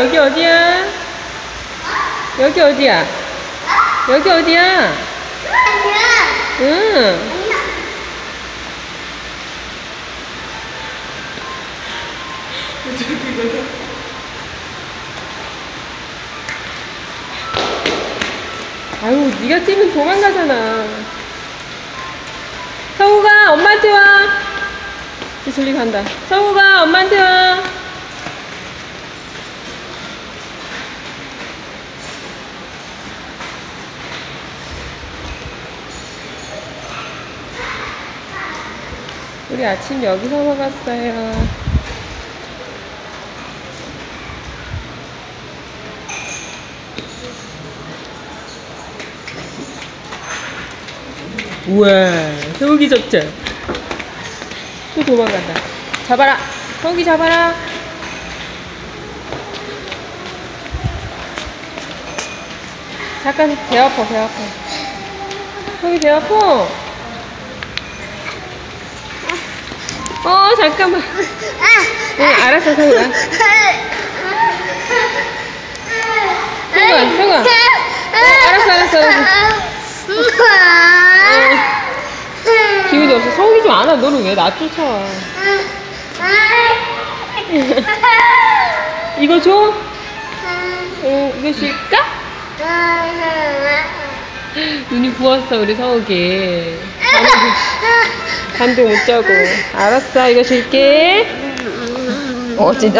여기 어디야? 여기 어디야? 여기 어디야? 응. 아유, 네가 뛰면 도망가잖아. 서우가 엄마한테 와. 지슬리 간다. 서우가 엄마한테 와. 우리 아침 여기서 먹었어요. 우와, 서욱이 잡자. 또 도망간다. 잡아라. 서욱이 잡아라. 잠깐 배 아파, 배 아파. 서욱이 배 아파. 어, 잠깐만. 응, 알았어, 서욱아. 성아, 성아. 어, 알았어, 알았어, 알았어. 기운이 없어. 서욱이 좀 안아. 너는 왜 나 쫓아와? 이거 줘? 응, 이거 줄까? 눈이 부었어, 우리 서욱이. 잠도 못 자고. 알았어, 이거 줄게. 어, 진짜.